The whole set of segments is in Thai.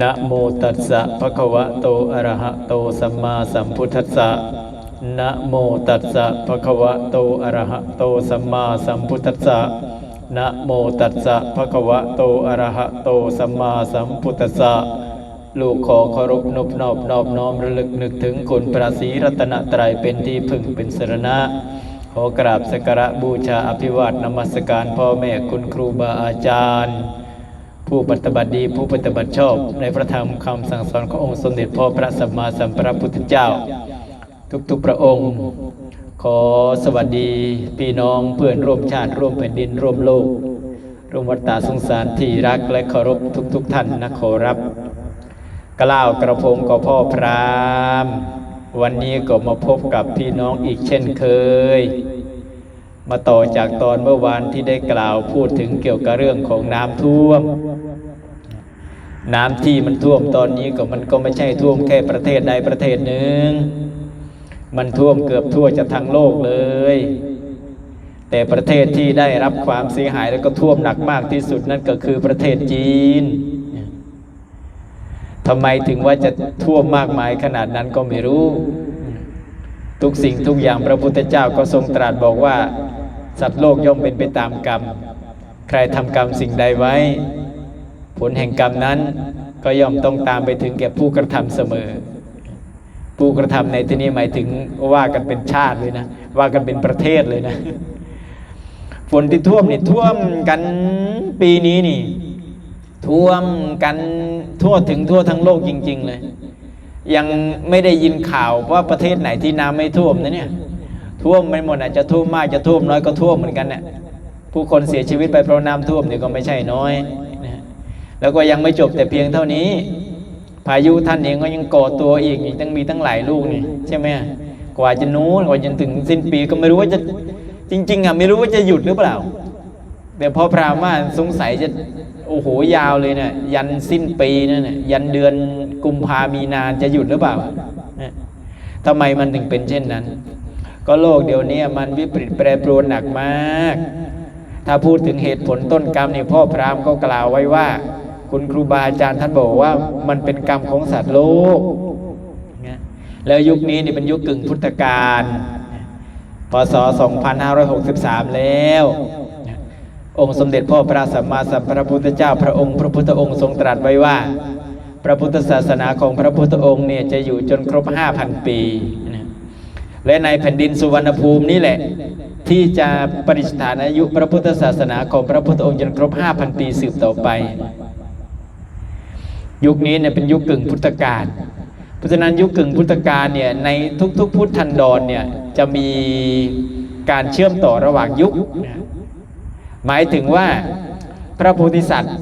นะโมตัสสะภะคะวะโตอะระหะโตสัมมาสัมพุทธัสสะนะโมตัสสะภะคะวะโตอะระหะโตสัมมาสัมพุทธัสสะนะโมตัสสะภะคะวะโตอะระหะโตสัมมาสัมพุทธัสสะลูกขอเคารพนบนอบนอบน้อมระลึกนึกถึงคุณพระศรีรัตนตรัยเป็นที่พึ่งเป็นสรณะ ขอกราบสักการะบูชาอภิวาทนมัสการพ่อแม่คุณครูบาอาจารย์ ผู้ปฏิบัติดีผู้ปฏิบัติชอบ ในพระธรรมคำสั่งสอนขององค์สมเด็จพ่อพระสัมมาสัมพุทธเจ้า ทุกๆพระองค์ ขอสวัสดีพี่น้องเพื่อนร่วมชาติร่วมแผ่นดินร่วมโลก ร่วมวัฏฏะสงสารที่รักและเคารพทุก ๆ ท่านนะขอรับ กล่าวกระผมก็พ่อพรามวันนี้ก็มาพบกับพี่น้องอีกเช่นเคย มาต่อจากตอนเมื่อวานที่ได้กล่าวพูดถึงเกี่ยวกับเรื่องของน้ำท่วม น้ำที่มันท่วมตอนนี้ก็มันก็ไม่ใช่ท่วมแค่ประเทศใดประเทศหนึ่ง มันท่วมเกือบทั่วจะทั้งโลกเลย แต่ประเทศที่ได้รับความเสียหายแล้วก็ท่วมหนักมากที่สุดนั่นก็คือประเทศจีนทำไมถึงว่าจะท่วมมากมายขนาดนั้นก็ไม่รู้ ทุกสิ่งทุกอย่างพระพุทธเจ้าก็ทรงตรัสบอกว่า สัตว์โลกย่อมเป็นไปตามกรรม ใครทำกรรมสิ่งใดไว้ ผลแห่งกรรมนั้นก็ย่อมต้องตามไปถึงแก่ผู้กระทำเสมอ ผู้กระทำในที่นี้หมายถึงว่ากันเป็นชาติเลยนะ ว่ากันเป็นประเทศเลยนะฝนที่ท่วมนี่ท่วมกันปีนี้นี่ ท่วมกันทั่วถึงทั่วทั้งโลกจริง ๆ เลย ยังไม่ได้ยินข่าวว่าประเทศไหนที่น้ำไม่ท่วมนะเนี่ย ท่วมไม่หมดอาจจะท่วมมากจะท่วมน้อยก็ท่วมเหมือนกันเนี่ยผู้คนเสียชีวิตไปเพราะน้ำท่วมเนี่ยก็ไม่ใช่น้อยนะฮะแล้วก็ยังไม่จบแต่เพียงเท่านี้ พายุท่านเองก็ยังก่อตัวอีกตั้งมีตั้งหลายลูกนี่ใช่ไหมกว่าจะนู้นกว่าจะถึงสิ้นปีก็ไม่รู้ว่าจะจริง ๆอะไม่รู้ว่าจะหยุดหรือเปล่า แต่พอพรามว่าสงสัยจะโอ้โหยาวเลยเนี่ยยันสิ้นปีนั่นน่ะยันเดือนกุมภามีนาจะหยุดหรือเปล่านะทำไมมันถึงเป็นเช่นนั้น ก็โลกเดี๋ยวนี้มันวิปริตแปรปรวนหนักมาก ถ้าพูดถึงเหตุผลต้นกรรมเนี่ยพ่อพรามก็กล่าวไว้ว่า คุณครูบาอาจารย์ท่านบอกว่ามันเป็นกรรมของสัตว์โลก แล้วยุคนี้นี่เป็นยุคกึ่งพุทธกาลพศ 2563 แล้ว องค์สมเด็จพ่อพระสัมมาสัมพุทธเจ้าพระองค์พระพุทธองค์ทรงตรัสไว้ว่า พระพุทธศาสนาของพระพุทธองค์เนี่ยจะอยู่จนครบ 5,000 ปีน และในแผ่นดินสุวรรณภูมินี่แหละ ที่จะปริสถานอายุพระพุทธศาสนาของพระพุทธองค์จนครบ 5,000 ปีสืบต่อไป ยุคนี้เนี่ยเป็นยุคกึ่งพุทธกาลเพราะฉะนั้นยุคกึ่งพุทธกาลเนี่ยในทุกๆ พุทธันดรเนี่ยจะมีการเชื่อมต่อระหว่างยุค หมายถึงว่าพระโพธิสัตว์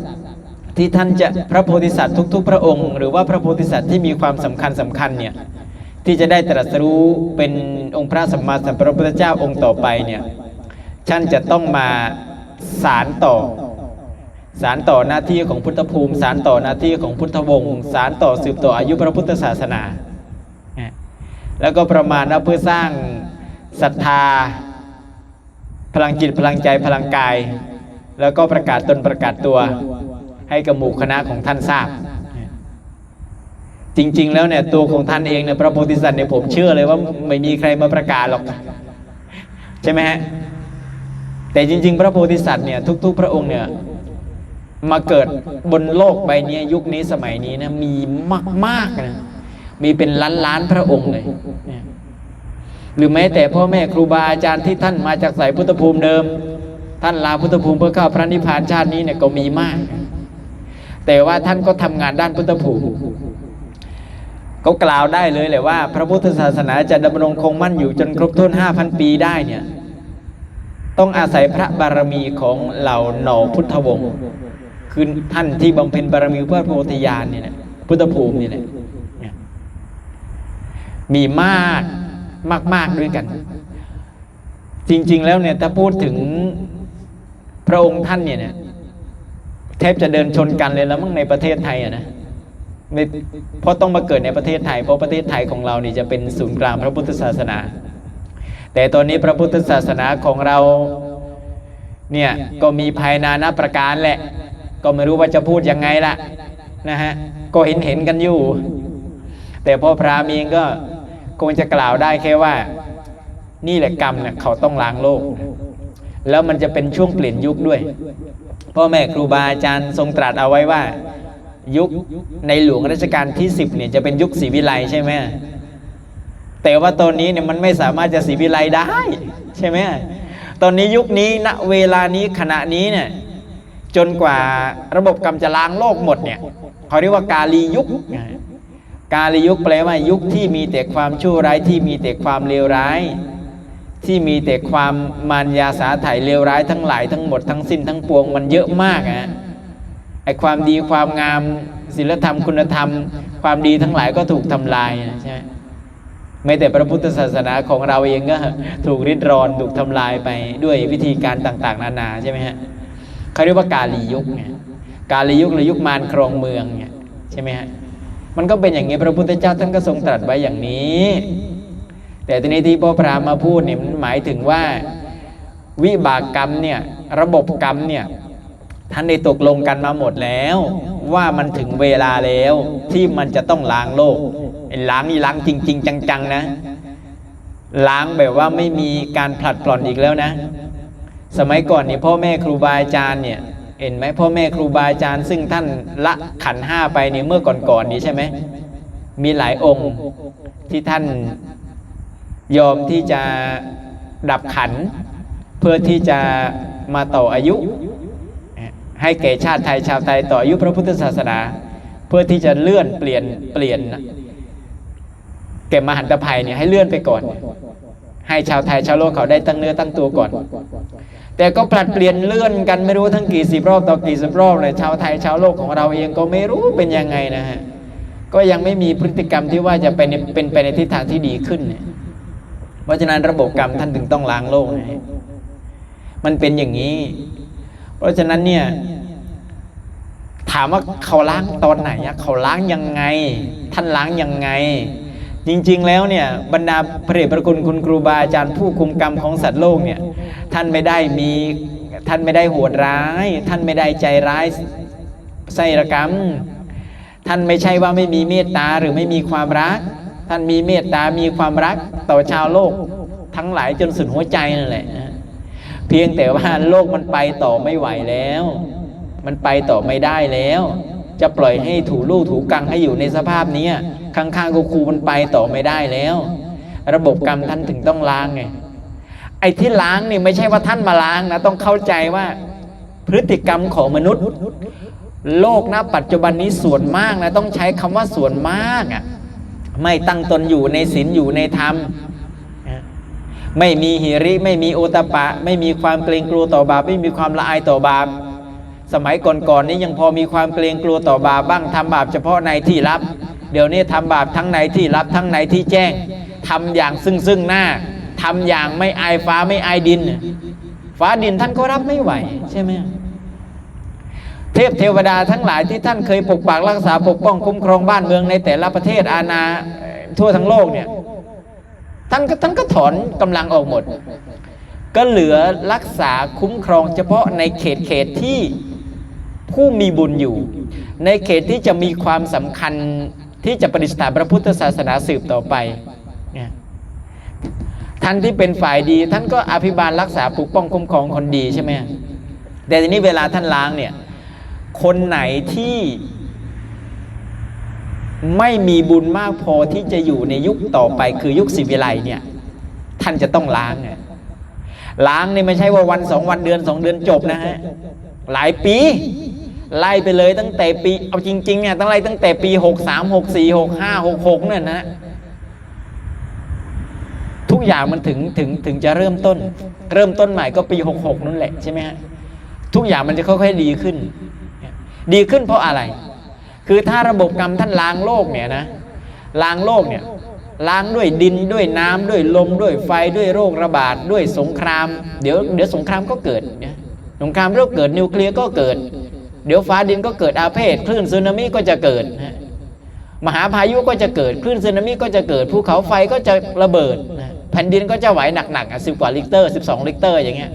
ที่ท่านจะพระโพธิสัตว์ทุก ๆ พระองค์ หรือว่าพระโพธิสัตว์ที่มีความสำคัญสำคัญเนี่ย ที่จะได้ตรัสรู้เป็นองค์พระสัมมาสัมพุทธเจ้าองค์ต่อไปเนี่ยท่านจะต้องมาสารต่อ สารต่อหน้าที่ของพุทธภูมิ สารต่อหน้าที่ของพุทธวงศ์สารต่อสืบต่ออายุพระพุทธศาสนา แล้วก็ประมาณว่าเพื่อสร้างศรัทธา พลังจิตพลังใจพลังกาย แล้วก็ประกาศตนประกาศตัว ให้กับหมู่คณะของท่านทราบ จริง ๆ แล้วเนี่ยตัวของท่านเองเนี่ยพระโพธิสัตว์เนี่ยผมเชื่อเลยว่าไม่มีใครมาประกาศหรอกใช่ไหมฮะแต่จริง ๆ พระโพธิสัตว์เนี่ยทุก ๆ พระองค์เนี่ยมาเกิดบนโลกใบนี้ยุคนี้สมัยนี้นะมีมากๆนะมีเป็นล้านล้านๆพระองค์เลยหรือแม้แต่พ่อแม่ครูบาอาจารย์ที่ท่านมาจากสายพุทธภูมิเดิม ท่านลาพุทธภูมิเพื่อเข้าพระนิพพานชาตินี้เนี่ยก็มีมาก แต่ว่าท่านก็ทำงานด้านพุทธภูมิ ก็กล่าวได้เลยแหละว่า พระพุทธศาสนาจะดำรงคงมั่นอยู่จนครบถ้วนห้าพันปีได้เนี่ยต้องอาศัยพระบารมีของเหล่าหน่อพุทธวงศ์คือท่านที่บำเพ็ญบารมีเพื่อโพธิญาณเนี่ยนะพุทธภูมินี่แหละเนี่ยมีมากมากมากด้วยกัน จริง ๆ แล้วเนี่ยถ้าพูดถึงพระองค์ท่านเนี่ยเนี่ยแทบจะเดินชนกันเลยแล้วมั้งในประเทศไทยอะนะ ไม่เพราะต้องมาเกิดในประเทศไทย เพราะประเทศไทยของเรานี่จะเป็นศูนย์กลางพระพุทธศาสนา แต่ตอนนี้พระพุทธศาสนาของเราเนี่ยก็มีภายนานาประการแหละ ก็ไม่รู้ว่าจะพูดยังไงล่ะนะฮะก็เห็นเห็นกันอยู่ แต่พ่อพระมีเองก็คงจะกล่าวได้แค่ว่า นี่แหละกรรมเนี่ยเขาต้องล้างโลก แล้วมันจะเป็นช่วงเปลี่ยนยุคด้วยพ่อแม่ครูบาอาจารย์ทรงตรัสเอาไว้ว่า ยุคในหลวงรัชกาลที่ 10เนี่ยจะเป็นยุคศรีวิไลใช่ไหมแต่ว่าตอนนี้เนี่ยมันไม่สามารถจะศรีวิไลได้ใช่ไหมตอนนี้ยุคนี้ณเวลานี้ขณะนี้เนี่ยจนกว่าระบบกรรมจะล้างโลกหมดเนี่ยเขาเรียกว่ากาลียุค กาลียุคแปลว่ายุคที่มีแต่ความชั่วร้ายที่มีแต่ความเลวร้าย ที่มีแต่ความมารยาสาไถเลวร้ายทั้งหลายทั้งหมดทั้งสิ้นทั้งปวงมันเยอะมากอะ ไอความดีความงามศีลธรรมคุณธรรม ความดีทั้งหลายก็ถูกทำลายนะใช่ไหมไม่แต่พระพุทธศาสนาของเราเองก็ถูกริดรอนถูกทำลายไปด้วยวิธีการต่าง ๆ นานาใช่ไหมฮะเขาเรียกว่ากาลียุคไงกาลียุคหรือยุคมารครองเมืองเนี่ยใช่ไหมฮะมันก็เป็นอย่างนี้พระพุทธเจ้าท่านก็ทรงตรัสไว้อย่างนี้ แต่ทีนี้ที่พ่อพระมาพูดเนี่ยมันหมายถึงว่าวิบากกรรมเนี่ยระบบกรรมเนี่ย ท่านได้ตกลงกันมาหมดแล้ว ว่ามันถึงเวลาแล้วที่มันจะต้องล้างโลกล้างนี่ล้างจริง ๆ จัง ๆ นะ ล้างแบบว่าไม่มีการผลัดปล่อนอีกแล้วนะ สมัยก่อนนี่พ่อแม่ครูบาอาจารย์เนี่ยเห็นไหมพ่อแม่ครูบาอาจารย์ ซึ่งท่านละขันห้าไปนี่เมื่อก่อนๆนี้ใช่ไหมมีหลายองค์ที่ท่านยอมที่จะดับขัน เพื่อที่จะมาต่ออายุ ให้แก่ชาติไทยชาวไทยต่ออายุพระพุทธศาสนา เพื่อที่จะเลื่อนเปลี่ยนเปลี่ยนแก่มหันตภัยเนี่ยให้เลื่อนไปก่อน ให้ชาวไทยชาวโลกเขาได้ตั้งเนื้อตั้งตัวก่อน แต่ก็ผลัดเปลี่ยนเลื่อนกันไม่รู้ทั้งกี่สิบรอบต่อกี่สิบรอบเลยชาวไทยชาวโลกของเราเองก็ไม่รู้เป็นยังไงนะฮะก็ยังไม่มีพฤติกรรมที่ว่าจะเป็นเป็นไปในทิศทางที่ดีขึ้นเนี่ยเพราะฉะนั้นระบบกรรมท่านถึงต้องล้างโลกนะมันเป็นอย่างนี้ เพราะฉะนั้นเนี่ยถามว่าเขาล้างตอนไหนเขาล้างยังไง ท่านล้างยังไง จริงๆแล้วเนี่ยบรรดาพระเดชพระคุณคุณครูบาอาจารย์ผู้คุมกรรมของสัตว์โลกเนี่ยท่านไม่ได้มีท่านไม่ได้โหดร้าย ท่านไม่ได้ใจร้ายไสรกรรม ท่านไม่ใช่ว่าไม่มีเมตตาหรือไม่มีความรัก ท่านมีเมตตามีความรักต่อชาวโลก ทั้งหลายจนสุดหัวใจนั่นแหละ เพียงแต่ว่าโลกมันไปต่อไม่ไหวแล้ว มันไปต่อไม่ได้แล้ว จะปล่อยให้ถูลู่ถูกังให้อยู่ในสภาพนี้ข้างๆกูครูมันไปต่อไม่ได้แล้ว ระบบกรรมท่านถึงต้องล้างไงไอ้ที่ล้างนี่ไม่ใช่ว่าท่านมาล้างนะต้องเข้าใจว่าพฤติกรรมของมนุษย์ โลกนะปัจจุบันนี้ส่วนมากนะต้องใช้คำว่าส่วนมากอะไม่ตั้งตนอยู่ในศีลอยู่ในธรรม ไม่มีหิริไม่มีโอตปะ ไม่มีความเกรงกลัวต่อบาป ไม่มีความละอายต่อบาป สมัยก่อนๆนี้ยังพอมีความเกรงกลัวต่อบาปบ้างทำบาปเฉพาะในที่ลับ เดี๋ยวนี้ทำบาปทั้งในที่ลับทั้งในที่แจ้งทำอย่างซึ่งซึ่งหน้าทำอย่างไม่อายฟ้าไม่อายดิน ฟ้าดินท่านก็รับไม่ไหวใช่ไหมเทพเทวดาทั้งหลายที่ท่านเคยปกปักรักษาปกป้องคุ้มครองบ้านเมืองในแต่ละประเทศอาณาทั่วทั้งโลกเนี่ย ท่านก็ท่านก็ถอนกำลังออกหมด ก็เหลือรักษาคุ้มครองเฉพาะในเขตเขตที่ผู้มีบุญอยู่ ในเขตที่จะมีความสำคัญที่จะประดิษฐานพระพุทธศาสนาสืบต่อไป ท่านที่เป็นฝ่ายดี ท่านก็อภิบาลรักษาปกป้องคุ้มครองคนดีใช่ไหมแต่ทีนี้เวลาท่านล้างเนี่ย คนไหนที่ ไม่มีบุญมากพอที่จะอยู่ในยุคต่อไปคือยุคสิวิไลเนี่ย ท่านจะต้องล้างเนี่ยล้างนี่ไม่ใช่ว่าวันสองวันเดือนสองเดือนจบนะฮะหลายปี ไล่ไปเลยตั้งแต่ปีเอาจริงๆเนี่ยตั้งไล่ตั้งแต่ปีหกสามหกสี่หกห้าหกหกเนี่ยนะทุกอย่างมันถึงถึงถึงจะเริ่มต้น เริ่มต้นใหม่ก็ปีหกหกนั่นแหละใช่ไหมฮะทุกอย่างมันจะค่อยๆดีขึ้น ดีขึ้นเพราะอะไร คือถ้าระบบกรรมท่านล้างโลกเนี่ยนะล้างโลกเนี่ยล้างด้วยดินด้วยน้ำด้วยลมด้วยไฟด้วยโรคระบาดด้วยสงคราม เดี๋ยวเดี๋ยวสงครามก็เกิดเนี่ยสงครามโรคเกิดนิวเคลียร์ก็เกิด เดี๋ยวฟ้าดินก็เกิดอาเพศคลื่นสึนามิก็จะเกิด มหาพายุก็จะเกิดคลื่นสึนามิก็จะเกิดภูเขาไฟก็จะระเบิดแผ่นดินก็จะไหวหนักๆอะสิบกว่าลิกเตอร์สิบสองลิกเตอร์อย่างเงี้ย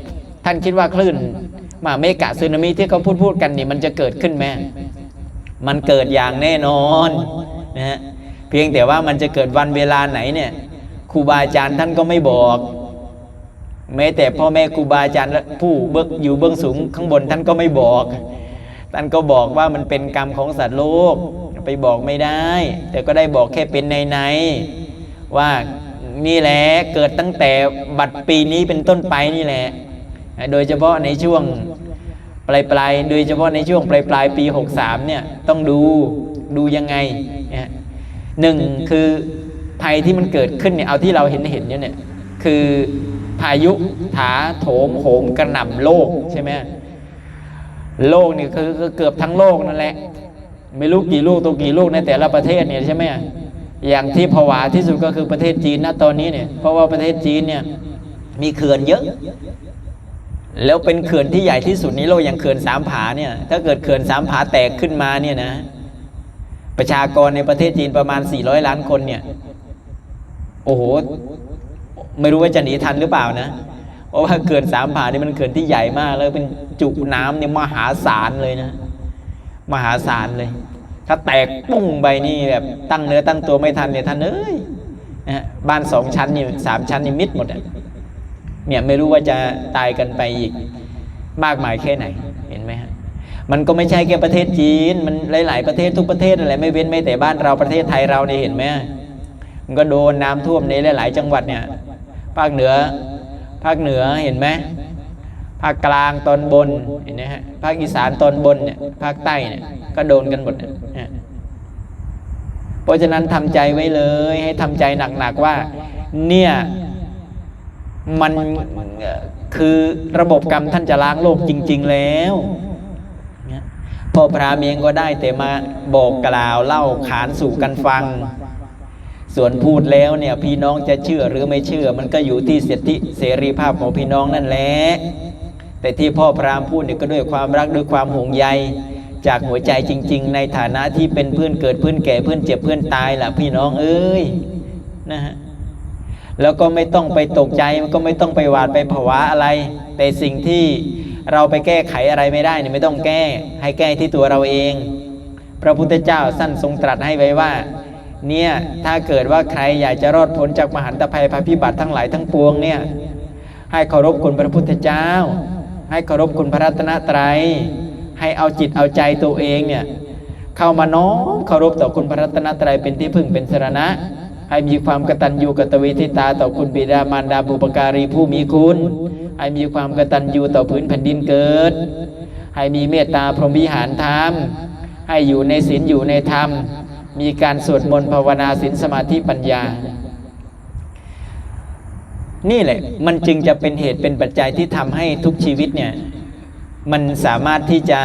ท่านคิดว่าคลื่นมาเมกะสึนามิที่เขาพูดพูดกันนี่มันจะเกิดขึ้นไหม มันเกิดอย่างแน่นอนนะฮะเพียงแต่ว่ามันจะเกิดวันเวลาไหนเนี่ยครูบาอาจารย์ท่านก็ไม่บอก แม้แต่พ่อแม่ครูบาอาจารย์และผู้เบื้องอยู่เบื้องสูงข้างบนท่านก็ไม่บอก ท่านก็บอกว่ามันเป็นกรรมของสัตว์โลกไปบอกไม่ได้ แต่ก็ได้บอกแค่เป็นในในว่านี่แหละเกิดตั้งแต่บัดปีนี้เป็นต้นไปนี่แหละ โดยเฉพาะในช่วง ปลายปลายโดยเฉพาะในช่วงปลายปลายปี 63เนี่ยต้องดูดูยังไงนะหนึ่งคือภัยที่มันเกิดขึ้นเนี่ยเอาที่เราเห็นเห็นเนี่ยคือพายุถาโถมโหมกระหน่ำโลกใช่ไหมโลกนี่คือคือเกือบทั้งโลกนั่นแหละ ไม่รู้กี่ลูกตัวกี่ลูกในแต่ละประเทศเนี่ยใช่ไหมอย่างที่ผวาที่สุดก็คือประเทศจีนนะตอนนี้เนี่ยเพราะว่าประเทศจีนเนี่ยมีเขื่อนเยอะ แล้วเป็นเขื่อนที่ใหญ่ที่สุดในโลกอย่างเขื่อนสามผาเนี่ย ถ้าเกิดเขื่อนสามผาแตกขึ้นมาเนี่ยนะ ประชากรในประเทศจีนประมาณ 400 ล้านคนเนี่ย โอ้โห ไม่รู้ว่าจะหนีทันหรือเปล่านะ เพราะว่าเขื่อนสามผานี่มันเขื่อนที่ใหญ่มาก แล้วเป็นจุน้ำเนี่ยมหาศาลเลยนะ มหาศาลเลย ถ้าแตกปุ้งไปนี่แบบตั้งเนื้อตั้งตัวไม่ทันเนี่ยท่านเอ้ยนะบ้านสองชั้นนี่สามชั้นนี่มิดหมดอะ เนี่ยไม่รู้ว่าจะตายกันไปอีกมากมายแค่ไหนเห็นไหมฮะมันก็ไม่ใช่แค่ประเทศจีน มันหลาย ๆ ประเทศทุกประเทศอะไรไม่เว้นไม่แต่บ้านเราประเทศไทยเราเนี่ยเห็นไหมมันก็โดนน้ำท่วมในหลาย ๆ จังหวัดเนี่ยภาคเหนือ ภาคเหนือเห็นไหมภาคกลางตอนบนเห็นไหมฮะภาคอีสานตอนบนเนี่ยภาคใต้เนี่ยก็โดนกันหมดเนี่ยฮะเพราะฉะนั้นทำใจไว้เลย ให้ทำใจหนัก ๆ ว่า เนี่ย มันคือระบบกรรมท่านจะล้างโลกจริง ๆ แล้วพ่อพระเมียงก็ได้แต่มาบอกกล่าวเล่าขานสู่กันฟัง ส่วนพูดแล้วเนี่ยพี่น้องจะเชื่อหรือไม่เชื่อ มันก็อยู่ที่สิทธิเสรีภาพของพี่น้องนั่นแหละแต่ที่พ่อพรามพูดเนี่ยก็ด้วยความรักด้วยความห่วงใยจากหัวใจจริง ๆ ในฐานะที่เป็นเพื่อนเกิดเพื่อนแก่เพื่อนเจ็บเพื่อนตายล่ะพี่น้องเอ้ยนะฮะ แล้วก็ไม่ต้องไปตกใจมันก็ไม่ต้องไปหวาดไปผวาอะไร แต่สิ่งที่เราไปแก้ไขอะไรไม่ได้เนี่ยไม่ต้องแก้ให้แก้ที่ตัวเราเอง พระพุทธเจ้าสั้นทรงตรัสให้ไว้ว่าเนี่ยถ้าเกิดว่าใครอยากจะรอดพ้นจากมหันตภัยภัยพิบัติทั้งหลายทั้งปวงเนี่ยให้เคารพคุณพระพุทธเจ้า ให้เคารพคุณพระรัตนตรัย ให้เอาจิตเอาใจตัวเองเนี่ยเข้ามาน้อมเคารพต่อคุณพระรัตนตรัยเป็นที่พึ่งเป็นสรณะ ให้มีความกตัญญูกตเวทิตาต่อคุณบิดามารดาบุปการีผู้มีคุณ ให้มีความกตัญญูต่อพื้นแผ่นดินเกิด ให้มีเมตตาพรหมวิหารธรรม ให้อยู่ในศีลอยู่ในธรรม มีการสวดมนต์ภาวนาศีลสมาธิปัญญา นี่แหละมันจึงจะเป็นเหตุเป็นปัจจัยที่ทำให้ทุกชีวิตเนี่ยมันสามารถที่จะ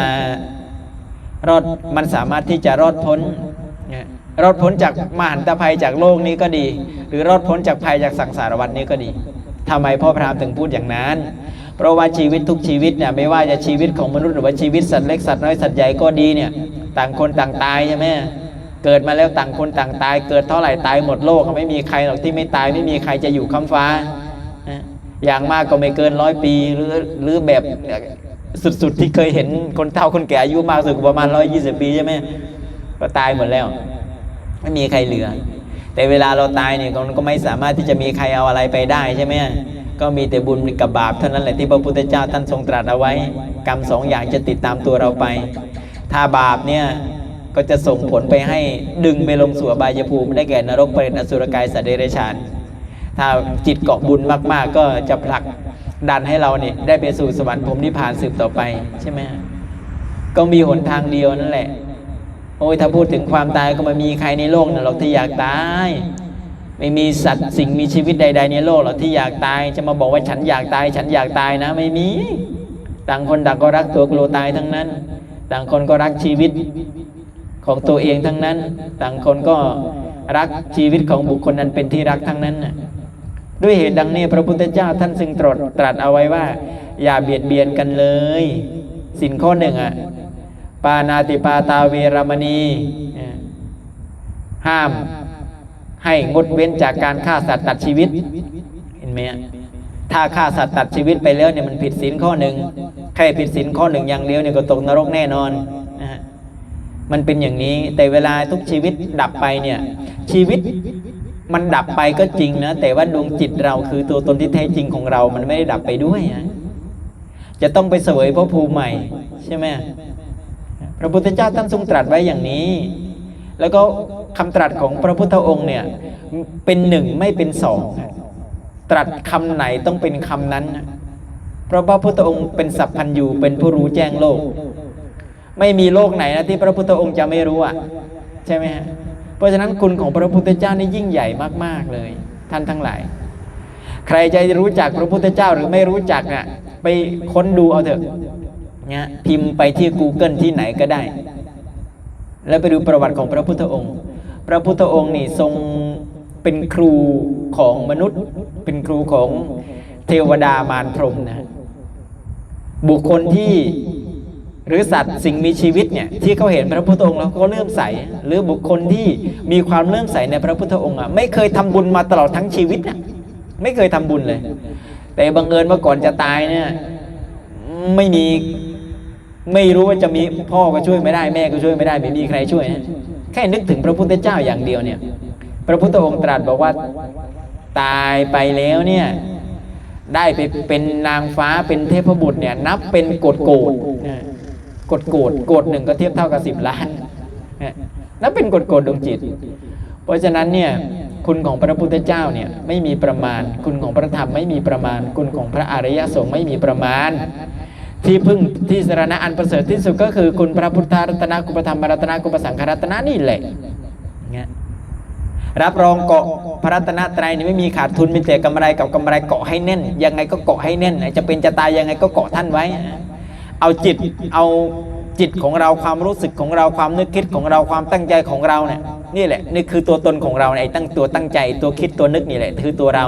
รอดมันสามารถที่จะรอดพ้น รอดพ้นจากมหันตภัยจากโลกนี้ก็ดี หรือรอดพ้นจากภัยจากสังสารวัฏนี้ก็ดีทำไมพ่อพรามถึงพูดอย่างนั้น เพราะว่าชีวิตทุกชีวิตเนี่ยไม่ว่าจะชีวิตของมนุษย์หรือว่าชีวิตสัตว์เล็กสัตว์น้อยสัตว์ใหญ่ก็ดีเนี่ยต่างคนต่างตายใช่ไหมเกิดมาแล้วต่างคนต่างตาย เกิดเท่าไหร่ตายหมดโลกไม่มีใครหรอกที่ไม่ตายไม่มีใครจะอยู่ค้ำฟ้า อย่างมากก็ไม่เกินร้อยปีหรือหรือแบบสุดๆที่เคยเห็นคนเฒ่าคนแก่อายุมากสุดก็ประมาณร้อยยี่สิบปีใช่ไหมก็ตายหมดแล้ว ไม่มีใครเหลือ แต่เวลาเราตายเนี่ยมันก็ไม่สามารถที่จะมีใครเอาอะไรไปได้ใช่ไหมก็มีแต่บุญกับบาปเท่านั้นแหละที่พระพุทธเจ้าท่านทรงตรัสเอาไว้ กรรมสองอย่างจะติดตามตัวเราไป ถ้าบาปเนี่ยก็จะส่งผลไปให้ดึงไปลงสู่อบายภูมิได้แก่นรกเปรตอสุรกายสัตว์เดรัจฉาน ถ้าจิตเกาะบุญมากๆ ก็จะผลักดันให้เราเนี่ยได้ไปสู่สวรรค์พรมนิพพานสืบต่อไปใช่ไหมก็มีหนทางเดียวนั่นแหละ โอ้ยถ้าพูดถึงความตายก็ไม่มีใครในโลกนะหรอกที่อยากตาย ไม่มีสัตว์สิ่งมีชีวิตใด ๆ ในโลกหรอกที่อยากตายจะมาบอกว่าฉันอยากตาย ฉันอยากตายนะ ไม่มี ต่างคนต่างก็รักตัวกลัวตายทั้งนั้น ต่างคนก็รักชีวิตของตัวเองทั้งนั้น ต่างคนก็รักชีวิตของบุคคลนั้นเป็นที่รักทั้งนั้นนะด้วยเหตุดังนี้พระพุทธเจ้าท่านจึงตรัสตรัสเอาไว้ว่า อย่าเบียดเบียนกันเลย สินข้อหนึ่งอะ ปานาติปาตาเวรมณี ห้ามให้งดเว้นจากการฆ่าสัตว์ตัดชีวิตเห็นไหมถ้าฆ่าสัตว์ตัดชีวิตไปแล้วเนี่ยมันผิดศีลข้อหนึ่งแค่ผิดศีลข้อหนึ่งอย่างเดียวเนี่ยก็ตกนรกแน่นอนนะฮะมันเป็นอย่างนี้แต่เวลาทุกชีวิตดับไปเนี่ยชีวิตมันดับไปก็จริงนะแต่ว่าดวงจิตเราคือตัวตนที่แท้จริงของเรา มันไม่ได้ดับไปด้วยนะจะต้องไปเสวยพระภูมิใหม่ใช่ไหม พระพุทธเจ้าท่านทรงตรัสไว้อย่างนี้ แล้วก็คำตรัสของพระพุทธองค์เนี่ยเป็นหนึ่งไม่เป็นสองตรัสคำไหนต้องเป็นคำนั้น เพราะพระพุทธองค์เป็นสัพพัญญูเป็นผู้รู้แจ้งโลก ไม่มีโลกไหนนะที่พระพุทธองค์จะไม่รู้อะใช่ไหมฮะเพราะฉะนั้นคุณของพระพุทธเจ้านี่ยิ่งใหญ่มากๆเลย ท่านทั้งหลาย ใครจะรู้จักพระพุทธเจ้าหรือไม่รู้จักอะไปค้นดูเอาเถอะ นี่ยพิมพ์ไปที่ Google ที่ไหนก็ได้ แล้วไปดูประวัติของพระพุทธองค์ พระพุทธองค์นี่ทรงเป็นครูของมนุษย์ เป็นครูของเทวดามารพรหมนะบุคคลที่หรือสัตว์สิ่งมีชีวิตเนี่ยที่เขาเห็นพระพุทธองค์แล้วก็เลื่อมใส หรือบุคคลที่มีความเลื่อมใสในพระพุทธองค์อะไม่เคยทำบุญมาตลอดทั้งชีวิตนะไม่เคยทำบุญเลย แต่บังเอิญว่าก่อนจะตายเนี่ยไม่มี ไม่รู้ว่าจะมีพ่อก็ช่วยไม่ได้แม่ก็ช่วยไม่ได้ไม่มีใครช่วยนะแค่นึกถึงพระพุทธเจ้าอย่างเดียวเนี่ย พระพุทธองค์ตรัสบอกว่าตายไปแล้วเนี่ยได้ไปเป็นนางฟ้าเป็นเทพบุตรเนี่ยนับเป็นโกดโกดนะกดโกดโกดหนึ่งก็เทียบเท่ากับสิบล้านนะนับเป็นโกดโกดดวงจิต เพราะฉะนั้นเนี่ยคุณของพระพุทธเจ้าเนี่ยไม่มีประมาณ คุณของพระธรรมไม่มีประมาณ คุณของพระอริยสงฆ์ไม่มีประมาณ ที่พึ่งที่สรณะอันประเสริฐที่สุดก็คือคุณพระพุทธรัตนกุปธรรมรัตนกุปสังขรัตนะนี่แหละเงี้ยรับรองเกาะพระรัตนตรัยนี่ไม่มีขาดทุนมีแต่กำไรกับกำไรเกาะให้แน่น ยังไงก็เกาะให้แน่น จะเป็นจะตายยังไงก็เกาะท่านไว้ เอาจิตเอาจิตของเราความรู้สึกของเราความนึกคิดของเราความตั้งใจของเราเนี่ยนี่แหละนี่คือตัวตนของเราเนี่ยไอ้ตั้งตัวตั้งใจตัวคิดตัวนึกนี่แหละคือตัวเรา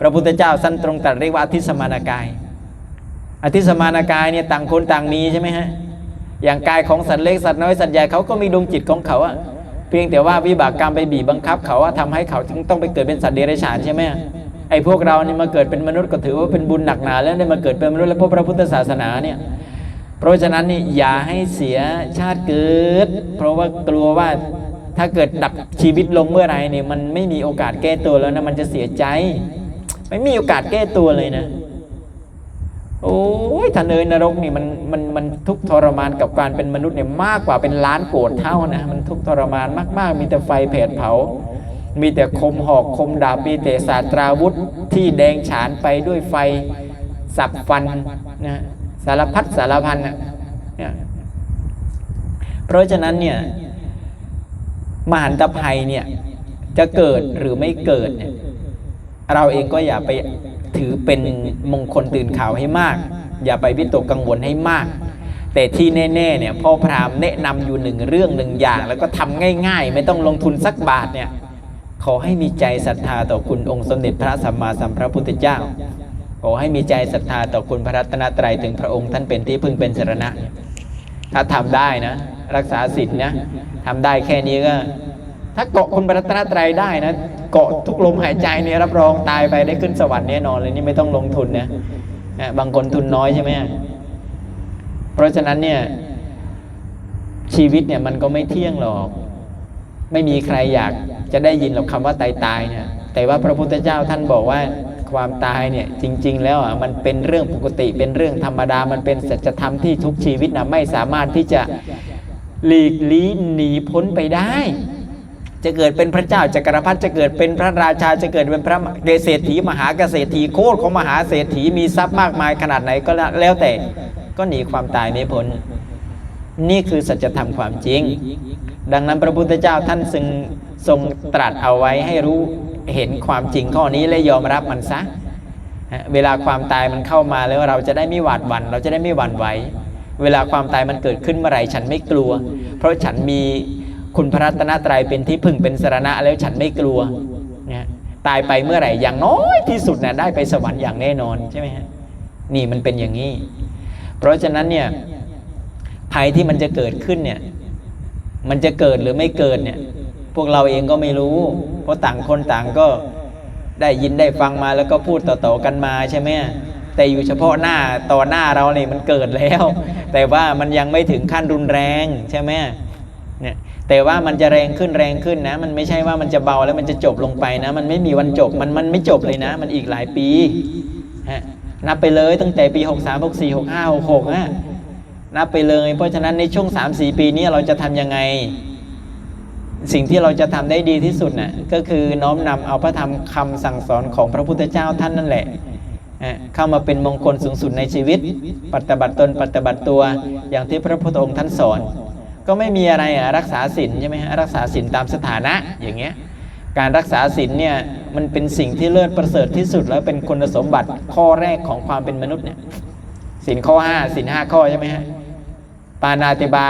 พระพุทธเจ้าสั้นตรงตรัสเรียกว่าอธิสมานากาย อธิสมานากายเนี่ยต่างคนต่างมีใช่ไหมฮะอย่างกายของสัตว์เล็กสัตว์น้อยสัตว์ใหญ่เขาก็มีดวงจิตของเขาอะเพียงแต่ว่าวิบากกรรมไปบีบบังคับ เขาว่าทำให้เขาจึงต้องไปเกิดเป็นสัตว์เดรัจฉานใช่ไหมไอ้พวกเราเนี่ยมาเกิดเป็นมนุษย์ก็ถือว่าเป็นบุญหนักหนาแล้วได้มาเกิดเป็นมนุษย์และพบพระพุทธศาสนาเนี่ยเพราะฉะนั้นนี่อย่าให้เสียชาติเกิด เพราะว่ากลัวว่าถ้าเกิดดับชีวิตลงเมื่อไหรเนี่ยมันไม่มีโอกาสแก้ตัวแล้วนะมันจะเสียใจ ไม่มีโอกาสแก้ตัวเลยนะ โอ้ยท่านเอ๋ยนรกนี่มันมันมันทุกทรมานกับการเป็นมนุษย์เนี่ยมากกว่าเป็นล้านโกรธเท่านะมันทุกทรมานมาก ๆ มีแต่ไฟเผดเผา มีแต่คมหอกคมดาบมีแต่ศาสตราวุธที่แดงฉานไปด้วยไฟสับฟันนะสารพัดสารพันนะเนี่ยเพราะฉะนั้นเนี่ยมหันตภัยเนี่ยจะเกิดหรือไม่เกิดเนี่ยเราเองก็อย่าไป ถือเป็นมงคลตื่นข่าวให้มาก อย่าไปวิตกกังวลให้มาก แต่ที่แน่ๆเนี่ยพ่อพราหมณ์แนะนำอยู่หนึ่งเรื่องหนึ่งอย่าง แล้วก็ทำง่าย ๆ ไม่ต้องลงทุนสักบาทเนี่ยขอให้มีใจศรัทธาต่อคุณองค์สมเด็จพระสัมมาสัมพุทธเจ้า ขอให้มีใจศรัทธาต่อคุณพระรัตนตรัยถึงพระองค์ท่านเป็นที่พึ่งเป็นสรณะ ถ้าทำได้นะ รักษาศีลนะทำได้แค่นี้ก็ ถ้าเกาะคุณพระรัตนตรัยได้นะเกาะทุกลมหายใจเนี่ยรับรองตายไปได้ขึ้นสวรรค์แน่นอนเลยนี่ไม่ต้องลงทุนนะนะบางคนทุนน้อยใช่ไหมเพราะฉะนั้นเนี่ยชีวิตเนี่ยมันก็ไม่เที่ยงหรอก ไม่มีใครอยากจะได้ยินหรอกคำว่าตายตายเนี่ยแต่ว่าพระพุทธเจ้าท่านบอกว่าความตายเนี่ยจริง ๆ แล้วอะมันเป็นเรื่องปกติเป็นเรื่องธรรมดามันเป็นสัจธรรมที่ทุกชีวิตนะไม่สามารถที่จะหลีกลี้หนีพ้นไปได้ จะเกิดเป็นพระเจ้าจักรพรรดิจะเกิดเป็นพระราชาจะเกิดเป็นพระเกษตรถีมหาเกษตรถีโคตรของมหาเศรษฐีมีทรัพย์มากมายขนาดไหนก็แล้วแต่ก็หนีความตายไม่พ้นนี่คือสัจธรรมความจริง ดังนั้นพระพุทธเจ้าท่านซึ่งทรงตรัสเอาไว้ให้รู้เห็นความจริงข้อนี้และยอมรับมันซะเวลาความตายมันเข้ามาแล้วเราจะได้ไม่หวาดหวัน่นเราจะได้ไม่หวั่นไหวเวลาความตายมันเกิดขึ้นเมื่อไหร่ฉันไม่กลัว เพราะฉันมี คุณพระรัตนตรัยเป็นที่พึ่งเป็นสรณะแล้วฉันไม่กลัวนะตายไปเมื่อไหร่อย่างน้อยที่สุดนะได้ไปสวรรค์อย่างแน่นอนใช่ไหมฮะนี่มันเป็นอย่างนี้ เพราะฉะนั้นเนี่ยภัยที่มันจะเกิดขึ้นเนี่ยมันจะเกิดหรือไม่เกิดเนี่ยพวกเราเองก็ไม่รู้ เพราะต่างคนต่างก็ได้ยินได้ฟังมาแล้วก็พูดต่อๆกันมาใช่ไหมแต่อยู่เฉพาะหน้าต่อหน้าเราเนี่ยมันเกิดแล้ว แต่ว่ามันยังไม่ถึงขั้นรุนแรงใช่ไหม เนี่ยแต่ว่ามันจะแรงขึ้นแรงขึ้นนะ มันไม่ใช่ว่ามันจะเบาแล้วมันจะจบลงไปนะ มันไม่มีวันจบมันมันไม่จบเลยนะ มันอีกหลายปีฮะนับไปเลยตั้งแต่ปี 63 64 65 66นะนับไปเลย เพราะฉะนั้นในช่วง 3-4 ปีนี้เราจะทำยังไง สิ่งที่เราจะทำได้ดีที่สุดน่ะก็คือน้อมนำเอาพระธรรมคำสั่งสอนของพระพุทธเจ้าท่านนั่นแหละเข้ามาเป็นมงคลสูงสุดในชีวิต ปฏิบัติตนปฏิบัติตัวอย่างที่พระพุทธองค์ท่านสอน ก็ไม่มีอะไรอะรักษาศีลใช่ไหมฮะรักษาศีลตามสถานะอย่างเงี้ยการรักษาศีลเนี่ยมันเป็นสิ่งที่เลิศประเสริฐที่สุด แล้วเป็นคุณสมบัติข้อแรกของความเป็นมนุษย์เนี่ยศีลข้อ5ศีลห้าข้อใช่ไหมฮะปานาติบา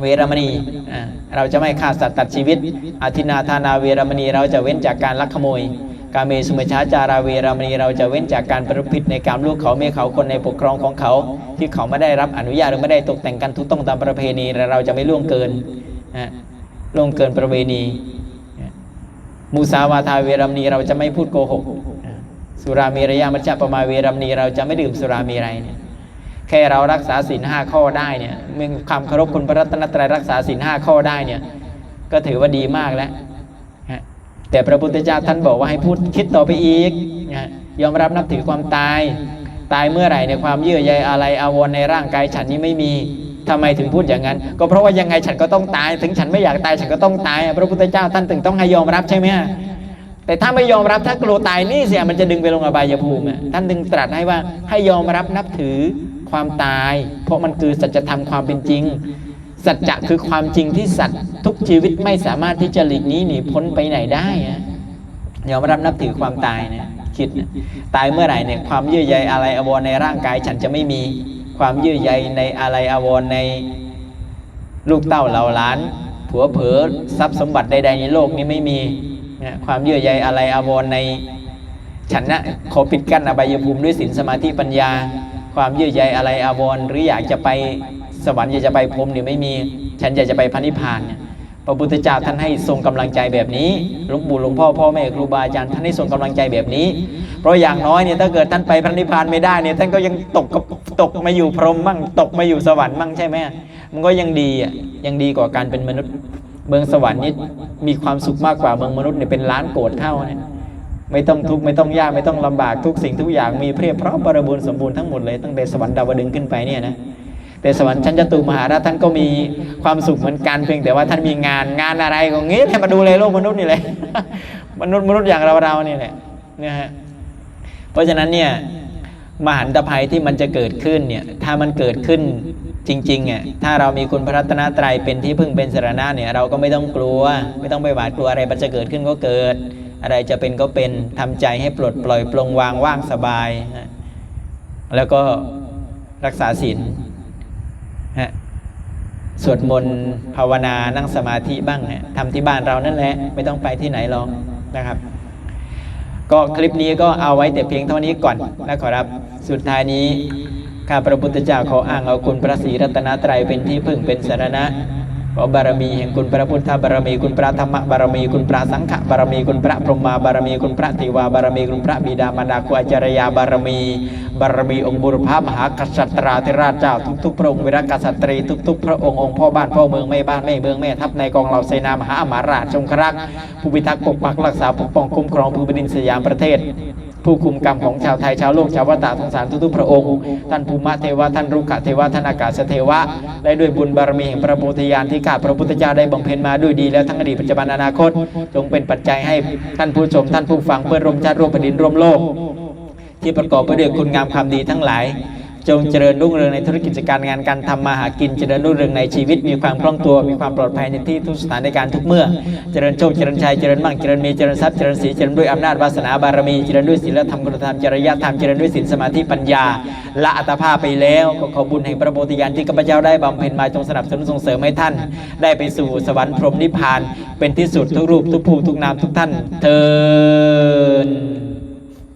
เวรมณีอ่าเราจะไม่ฆ่าสัตว์ตัดชีวิตอธินาทานาเวรมณี เราจะเว้นจากการลักขโมย กาเมสุมชาจาราเวรมณีเราจะเว้นจากการประพฤติในการลูกเขาเมียเขาคนในปกครองของเขา ที่เขาไม่ได้รับอนุญาตหรือไม่ได้ตกแต่งกันถูกต้องตามประเพณีและเราจะไม่ล่วงเกินอ่าล่วงเกินประเวณีมุสาวาทาเวรมณีเราจะไม่พูดโกหกสุราเมรยามัจจปมาเวรมณีเราจะไม่ดื่มสุรามรัยเนี่ยแค่เรารักษาศีลห้าข้อได้เนี่ยมีความเคารพคุณพระรัตนตรัยรักษาศีลห้าข้อได้เนี่ยก็ถือว่าดีมากแล้ว แต่พระพุทธเจ้าท่านบอกว่าให้พูดคิดต่อไปอีกนะยอมรับนับถือความตาย ตายเมื่อไหร่ในความเยื่อใยอะไรอาวรในร่างกายฉันนี้ไม่มีทำไมถึงพูดอย่างนั้น ก็เพราะว่ายังไงฉันก็ต้องตาย ถึงฉันไม่อยากตายฉันก็ต้องตาย พระพุทธเจ้าท่านถึงต้องให้ยอมรับใช่ไหมแต่ถ้าไม่ยอมรับถ้ากลัวตายนี่เสียมันจะดึงไปลงอบายภูมิท่านดึงตรัสให้ว่าให้ยอมรับนับถือความตาย เพราะมันคือสัจธรรมความเป็นจริง สัจจะคือความจริงที่สัตว์ทุกชีวิตไม่สามารถที่จะหลีกหนี้หนีพ้นไปไหนได้อะยอมรับนับถือความตายนะคิดนะตายเมื่อไหร่เนี่ยความเยื่อใยอะไรอวรในร่างกายฉันจะไม่มีความเยื่อใยในอะไรอวรในลูกเต้าเหล่าหลานผัวเผลอทรัพย์สมบัติใดๆในโลกนี้ไม่มีนะความเยื่อใยอะไรอวรในฉันนะขอปิดกั้นอบายภูมิด้วยศีลสมาธิปัญญา ความเยื่อใยอะไรอวรหรืออยากจะไป สวรรค์อยากจะไปพรมเนี่ยไม่มี ฉันอยากจะไปพระนิพพานเนี่ยพระพุทธเจ้าท่านให้ทรงกำลังใจแบบนี้หลวงปู่หลวงพ่อพ่อแม่ครูบาอาจารย์ท่านให้ทรงกำลังใจแบบนี้ เพราะอย่างน้อยเนี่ยถ้าเกิดท่านไปพระนิพพานไม่ได้เนี่ยท่านก็ยังตกตกมาอยู่พรหมมั่งตกมาอยู่สวรรค์มั่งใช่ไหมมันก็ยังดีอะยังดีกว่าการเป็นมนุษย์เมืองสวรรค์นี่มีความสุขมากกว่าเมืองมนุษย์เนี่ยเป็นล้านโกรธเท่าเนี่ยไม่ต้องทุกข์ไม่ต้องยากไม่ต้องลำบากทุกสิ่งทุกอย่างมีเพียบพร้อมบริบูรณ์สมบูรณ์ทั้งหมดเลยตั้งแต่สวรรค์ดาวดึงขึ้นไปเนี่ยนะ แต่สวรรค์ชั้นจตุมหาราชท่านก็มีความสุขเหมือนกันเพียงแต่ว่าท่านมีงานงานอะไรก็งี้ให้มาดูเลยโลกมนุษย์นี่แหละมนุษย์มนุษย์อย่างเราเราๆนี่แหละนะฮะเพราะฉะนั้นเนี่ยมหันตภัยที่มันจะเกิดขึ้นเนี่ยถ้ามันเกิดขึ้นจริงๆอะถ้าเรามีคุณพระรัตนตรัยเป็นที่พึ่งเป็นสรณะเนี่ยเราก็ไม่ต้องกลัว ไม่ต้องไปหวาดกลัวอะไรมันจะเกิดขึ้นก็เกิด อะไรจะเป็นก็เป็นทำใจให้ปลดปล่อยปลงวางว่างสบาย แล้วก็รักษาศีล สวดมนต์ภาวนานั่งสมาธิบ้างเนี่ยทำที่บ้านเรานั่นแหละไม่ต้องไปที่ไหนหรอกนะครับ ก็คลิปนี้ก็เอาไว้แต่เพียงเท่านี้ก่อนนะขอรับสุดท้ายนี้ข้าพระพุทธเจ้าขออ้างเอาคุณพระศรีรัตนตรัยเป็นที่พึ่งเป็นสรณะ ขอบารมีแห่งคุณพระพุทธบารมีคุณพระธรรมบารมีคุณพระสังฆบารมีคุณพระพรหมาบารมีคุณพระเทวาบารมีคุณพระบิดามารดาครูอาจารยาบารมี บารมีองค์บุรพมหากษัตราธิราชเจ้าทุกๆพระองค์วิรกษัตรีทุกๆ พระองค์องค์พ่อบ้านพ่อเมืองแม่บ้านแม่เมืองแม่ทัพในกองเหล่าเสนามหาอมาราชจงครักษ์ผู้พิทักษ์ปกปักรักษาปกป้องคุ้มครองผู้บดินสยามประเทศ ผู้คุมกรรมของชาวไทยชาวโลกชาววัตตาสงสารทุกๆพระองค์ ท่านภูมิเทวะท่านรุกขเทวะท่านอากาศเทวะ และด้วยบุญบารมีแห่งพระโพธิญาณที่ข้าพระพุทธเจ้าได้บำเพ็ญมาด้วยดีแล้วทั้งอดีตปัจจุบันอนาคต จงเป็นปัจจัยให้ท่านผู้ชมท่านผู้ฟังเพื่อร่วมชาติร่วมแผ่นดินร่วมโลก ที่ประกอบไปด้วยคุณงามความดีทั้งหลาย จงเจริญรุ่งเรืองในธุรกิจการงานการทำมาหากินเจริญรุ่งเรืองในชีวิต มีความคล่องตัว มีความปลอดภัยในที่ทุกสถานการณ์ทุกเมื่อ เจริญโชคเจริญชัยเจริญมั่งเจริญมีเจริญทรัพย์เจริญสีเจริญด้วยอำนาจวาสนาบารมีเจริญด้วยศีลธรรมคุณธรรมจริยธรรมเจริญด้วยศีลสมาธิปัญญาละอัตภาพไปแล้วก็ขอบุญแห่งพระโพธิญาณที่ข้าพเจ้าได้บำเพ็ญมาจงสนับสนุนส่งเสริมให้ท่าน ได้ไปสู่สวรรค์พรหมนิพพาน เป็นที่สุดทุกรูปทุกผู้ทุกนามทุกท่านเทิน